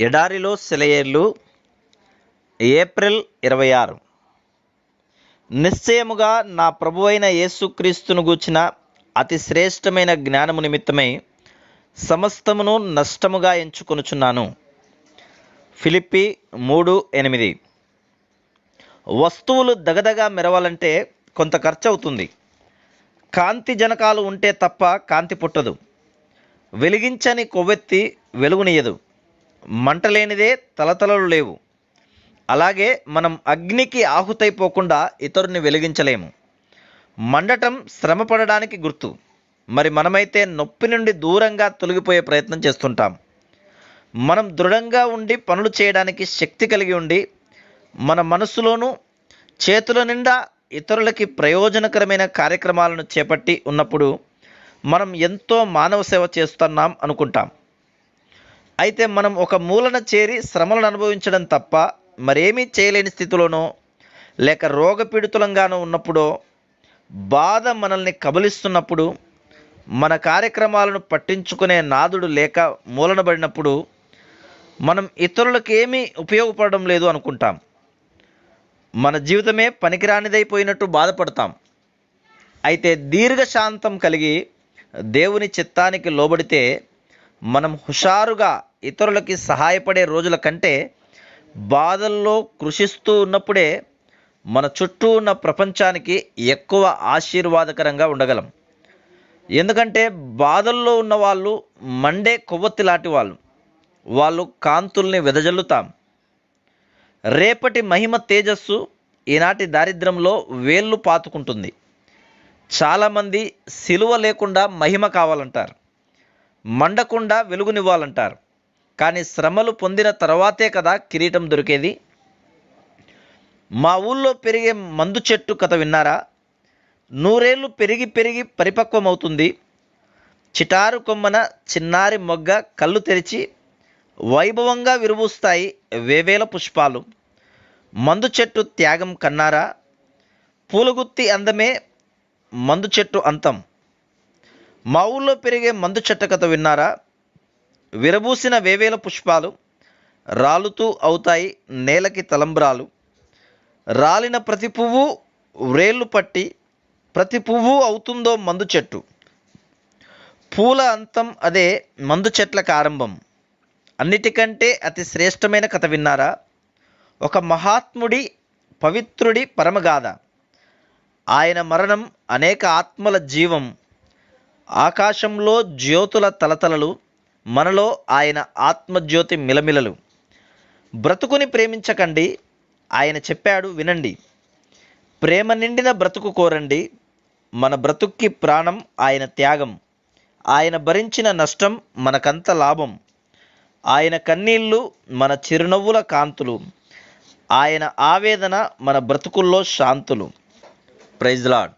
ఎడారిలో సెలయేర్లు ఏప్రిల్ ఇరవై ఆరు. నిశ్చయముగా నా ప్రభువైన యేసుక్రీస్తును గూర్చిన అతి శ్రేష్టమైన జ్ఞానము నిమిత్తమై సమస్తమును నష్టముగా ఎంచుకొనుచున్నాను. ఫిలిప్పి మూడు ఎనిమిది. వస్తువులు దగదగా మెరవాలంటే కొంత ఖర్చు అవుతుంది కాంతి జనకాలు ఉంటే తప్ప కాంతి పుట్టదు. వెలిగించని కొవ్వెత్తి వెలుగునియదు మంట లేనిదే తలతలలు లేవు. అలాగే మనం అగ్నికి ఆహుతైపోకుండా ఇతరుని వెలిగించలేము. మండటం శ్రమ పడడానికి గుర్తు. మరి మనమైతే నొప్పి నుండి దూరంగా తొలగిపోయే ప్రయత్నం చేస్తుంటాం. మనం దృఢంగా ఉండి పనులు చేయడానికి శక్తి కలిగి ఉండి మన మనసులోనూ చేతుల నిండా ఇతరులకి ప్రయోజనకరమైన కార్యక్రమాలను చేపట్టి ఉన్నప్పుడు మనం ఎంతో మానవ సేవ చేస్తున్నాం అనుకుంటాం. అయితే మనం ఒక మూలన చేరి శ్రమలను అనుభవించడం తప్ప మరేమీ చేయలేని స్థితిలోనో లేక రోగపీడితులంగానో ఉన్నప్పుడో బాధ మనల్ని కబలిస్తున్నప్పుడు మన కార్యక్రమాలను పట్టించుకునే నాదుడు లేక మూలనబడినప్పుడు మనం ఇతరులకు ఏమీ ఉపయోగపడడం లేదు అనుకుంటాం. మన జీవితమే పనికిరానిదైపోయినట్టు బాధపడతాం. అయితే దీర్ఘశాంతం కలిగి దేవుని చిత్తానికి లోబడితే మనం హుషారుగా ఇతరులకి సహాయపడే రోజుల కంటే బాధల్లో కృషిస్తూ ఉన్నప్పుడే మన చుట్టూ ఉన్న ప్రపంచానికి ఎక్కువ ఆశీర్వాదకరంగా ఉండగలం. ఎందుకంటే బాధల్లో ఉన్న వాళ్ళు మండే కొవ్వొత్తి లాంటి వాళ్ళు. వాళ్ళు కాంతుల్ని వెదజల్లుతాం. రేపటి మహిమ తేజస్సు ఈనాటి దారిద్రంలో వేళ్ళు పాతుకుంటుంది. చాలామంది సిలువ లేకుండా మహిమ కావాలంటారు. మండకుండా వెలుగునివ్వాలంటారు. కానీ శ్రమలు పొందిన తర్వాతే కదా కిరీటం దొరికేది? మా ఊళ్ళో పెరిగే మందు చెట్టు కథ విన్నారా? నూరేళ్ళు పెరిగి పెరిగి పరిపక్వమవుతుంది. చిటారు కొమ్మన చిన్నారి మొగ్గ కళ్ళు తెరిచి వైభవంగా విరుబూస్తాయి వేవేల పుష్పాలు. మందు చెట్టు త్యాగం కన్నారా? పూలగుత్తి అందమే మందు చెట్టు అంతం. మా ఊళ్ళో పెరిగే మందు చెట్టు కథ విన్నారా? విరబూసిన వేవేల పుష్పాలు రాలుతూ అవుతాయి నేలకి తలంబ్రాలు. రాలిన ప్రతి పువ్వు వ్రేళ్ళు పట్టి ప్రతి పువ్వు అవుతుందో మందు చెట్టు. పూల అంతం అదే మందు చెట్లకు ఆరంభం. అన్నిటికంటే అతి శ్రేష్టమైన కథ విన్నారా? ఒక మహాత్ముడి పవిత్రుడి పరమగాథ. ఆయన మరణం అనేక ఆత్మల జీవం. ఆకాశంలో జ్యోతుల తలతలలు మనలో ఆయన ఆత్మజ్యోతి మిలమిలలు. బ్రతుకుని ప్రేమించకండి ఆయన చెప్పాడు వినండి. ప్రేమ నిండిన బ్రతుకు కోరండి మన బ్రతుక్కి ప్రాణం ఆయన త్యాగం. ఆయన భరించిన నష్టం మనకంత లాభం. ఆయన కన్నీళ్ళు మన చిరునవ్వుల కాంతులు. ఆయన ఆవేదన మన బ్రతుకుల్లో శాంతులు. ప్రైజ్లాడ్